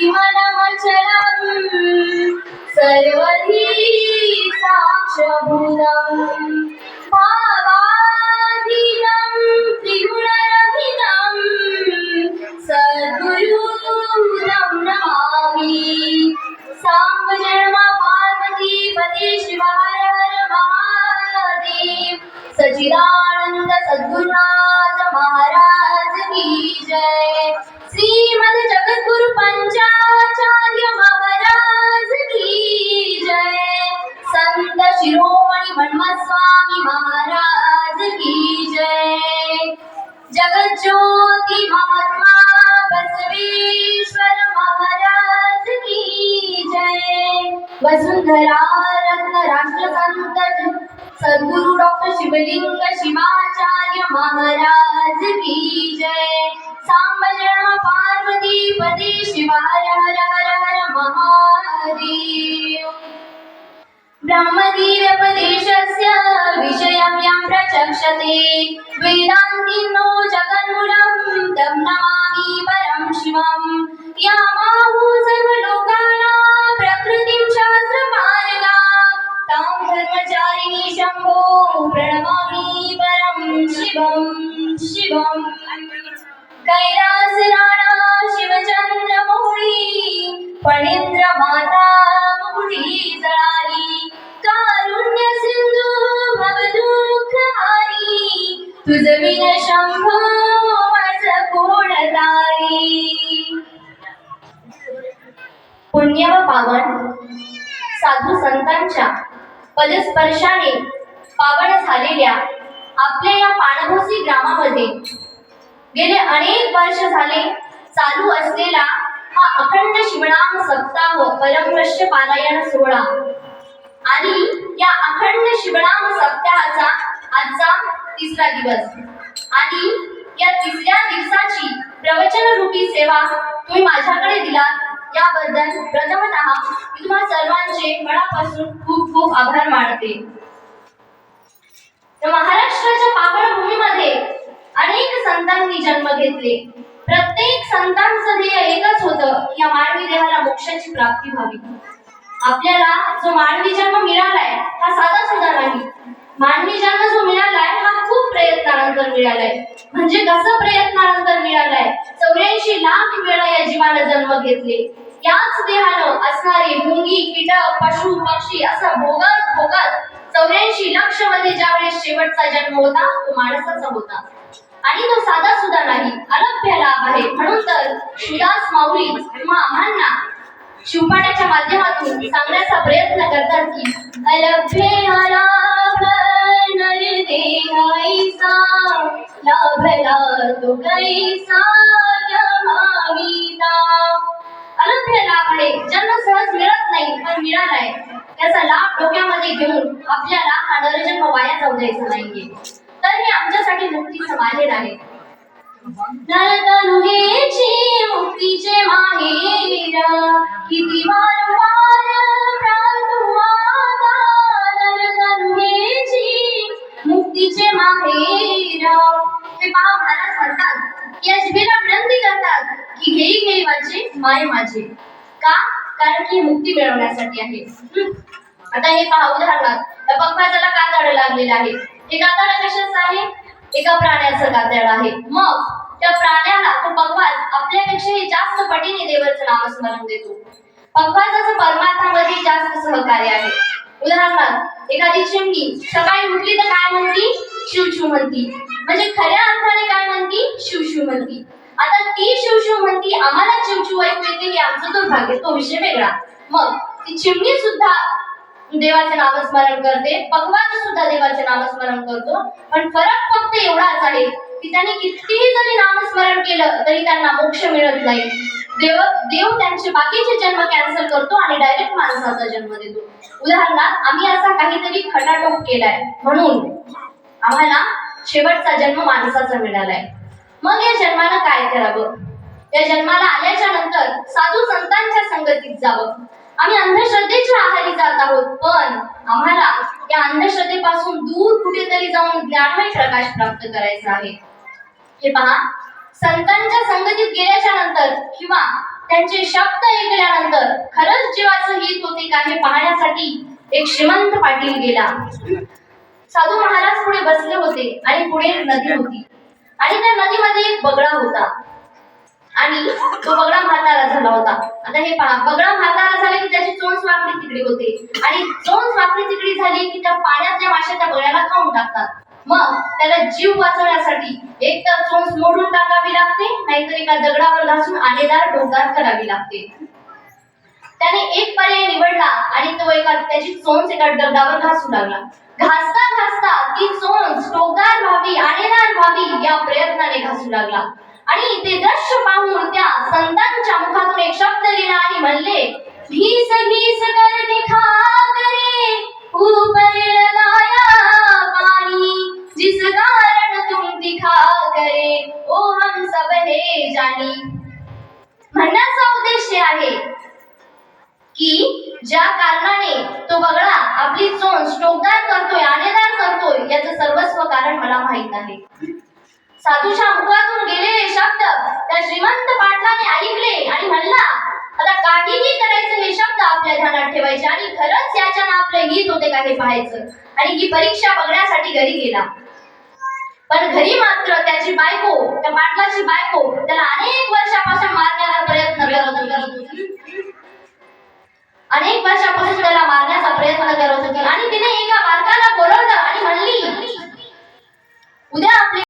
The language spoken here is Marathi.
विमलमचलम् सर्वधी साक्षभूतम्। भावाधीनं त्रिगुणरहितम् सद्गुरुतं नमामि। साम्बजन्म पार्वती पते शिवाय हर महादेव सचिदानंद जगज्योति महात्मा बसवेश्वर महाराज की जय। वसुंधरा रत्न राष्ट्रसंत सद्गुरु डॉक्टर शिवलिंग शिवाचार्य महाराज की जय। सांबजन पार्वती पदे शिवाय हर हर हर महादेव। ब्रह्मदीव्यपदेशस्य विषयं यं प्रचक्षते। वेदान्त मुकुटी जळाली. कारुण्य सिंधू तुझ विन शंभो माझ कोण तारी? पुण्य व पावन. साधू संतांच्या पदस्पर्शाने पावन झालेल्या आपल्या या पाणभोसी ग्रामामध्ये गेले अनेक वर्ष झाले चालू असलेला हा अखंड शिवनाम सप्ताह परमृश्य पारायण सोहळा. आणि या अखंड शिवनाम सप्ताहाचा आजचा तिसरा दिवस. आणि या तिसऱ्या दिवसाची प्रवचन रूपी सेवा तुम्ही माझ्याकडे दिलात. याबद्दल प्रथमत मी तुम्हा सर्वांचे मनापासून खूप खूप आभार मानते. तर महाराष्ट्राच्या पावनभूमीमध्ये अनेक संतांनी जन्म घेतले. प्रत्येक संतांचं ध्येय एकच होतं की या मानवी देहाला मोक्षाची प्राप्ती व्हावी. आपल्याला जो मानवी जन्म मिळालाय हा साधा सुद्धा नाही. मानवी जन्म जो मिळालाय हा खूप प्रयत्नानंतर मिळालाय. म्हणजे कसं प्रयत्नानंतर मिळालाय? चौऱ्याऐंशी लाख वेळा या जीवानं जन्म घेतले. याच देहानं असणारे मुंगी कीटक पशु पक्षी असा भोगत भोगत चौऱ्याऐंशी लक्षमध्ये ज्यावेळेस शेवटचा जन्म होता तो माणसाचा होता. आणि तो साधा सुद्धा नाही अलभ्य लाभ आहे. म्हणून तर शिवदास माऊली किंवा आम्हाला शिवपाण्याच्या माध्यमातून सांगण्याचा प्रयत्न करतात की अलभ्य लाभ लाभला तो कैसा गमाविता अलभ्य लाभ आहे ज्यांना सहज मिळत नाही पण मिळालाय. त्याचा लाभ डोक्यामध्ये घेऊन आपल्याला हा नरजन्म वाया जाऊ द्यायचा नाहीये. तर हे आमच्यासाठी मुक्तीचं माहेर आहे. नरतनुहेची मुक्तीचे माहेर किती वारंवार प्रार्थुवादा नरतनुहेची मुक्तीचे माहेर हे पहा महाराज म्हणतात की या जिभेला विनंती करतात की घेई घेई वाचे माय माझे. का? कारण की मुक्ती मिळवण्यासाठी आहे. आता हे पहा उदाहरणार्थ त्याला का कातड लागलेलं आहे? हे कातड कशाचं आहे एका प्राण्याचं कातड आहे. मग त्या प्राण्याला तो पक्वाज आपल्यापेक्षाही जास्त पटीने देवाचं नामस्मरण देतो. पक्वाजाचं परमार्थामध्ये जास्त सहकार्य आहे. उदाहरणार्थ एखादी चिमणी सकाळी उठली तर काय म्हणती? शिवशू म्हणती. म्हणजे खऱ्या अर्थाने काय म्हणती? शिवशू म्हणती. आता ती शिवशू म्हणती आम्हाला चिवचिव ऐकू येते हे आमचं दुर्भाग्य तो विषय वेगळा. मग ती चिमणी सुद्धा देवाचे नामस्मरण करते. भगवान सुद्धा देवाचे नामस्मरण करतो. पण फरक फक्त एवढाच आहे की त्यांनी कितीही जरी नामस्मरण केलं तरी त्यांना मोक्ष मिळत नाही. देव देव त्यांचे बाकीचे जन्म कॅन्सल करतो आणि डायरेक्ट माणसाचा जन्म देतो. उदाहरणार्थ आम्ही असा काहीतरी खटाटोप केलाय. म्हणून आम्हाला शेवटचा जन्म माणसाचा मिळालाय. मग या जन्माला काय करावं? या जन्माला आल्याच्यानंतर साधू संतांच्या संगतीत जावं. आम्ही अंधश्रद्धेच्या आहारी जात आहोत पण आम्हाला या अंधश्रद्धेपासून दूर कुठेतरी जाऊन ज्ञानमय प्रकाश प्राप्त करायचा आहे. हे पहा संतांच्या संगतीत गेल्याच्यानंतर किंवा त्यांचे शब्द ऐकल्यानंतर खरंच जीवाचं हित होते का हे पाहण्यासाठी एक श्रीमंत पाटील गेला. साधू महाराज पुढे बसले होते आणि पुढे नदी होती. आणि त्या नदीमध्ये एक बगळा होता. आणि तो बगडा म्हातारा झाला होता. आता हे पहा बगळा म्हातारा झाला की त्याची चोंच वाकडी तिकडे होते. आणि चोंच वाकडी तिकडी झाली की त्या पाण्यातल्या माश्या त्या बगड्याला खाऊन टाकतात. मग त्याला जीव वाचवण्यासाठी एक तर चोंच मोडून टाकावी लागते नाहीतर एका दगडावर घासून आलेदार डोंगर करावी लागते. त्याने एक पर्याय निवडला आणि तो एका त्याची चोंच एका दगडावर घासू लागला. घासता घासता ती चोंच टोकदार व्हावी आलेदार व्हावी या प्रयत्नाने घासू लागला. आणि ते दृश्य पाहून त्या संतांच्या मुखातून एक शब्द लिहिला आणि म्हणले भीस भीस कर दिखा करे ऊपर लगाया पानी जिस कारण तुम दिखा करे ओ हम सब हे जानी. म्हणण्याचा उद्देश आहे की ज्या कारणाने तो बगळा आपली चोंच टोकदार करतोय आणेदार करतोय याचं सर्वस्व कारण मला माहीत आहे. साधूच्या मुखातून गेलेले शब्द त्या श्रीमंत पाटलाने ऐकले आणि म्हणला आता काहीही करायचं हे शब्द आपल्या ध्यानात ठेवायचे आणि खरंच याच्यानं आपलं हित होते का हे पाहायचं? आणि ही परीक्षा बघण्यासाठी घरी गेला. पण घरी मात्र त्याची बायको त्या पाटलाची बायको त्याला अनेक वर्षापासून मारण्याचा प्रयत्न करत होती. अनेक वर्षापासून त्याला मारण्याचा प्रयत्न करत होती आणि तिने एका बालकाला बोलवलं आणि म्हणली उद्या आपली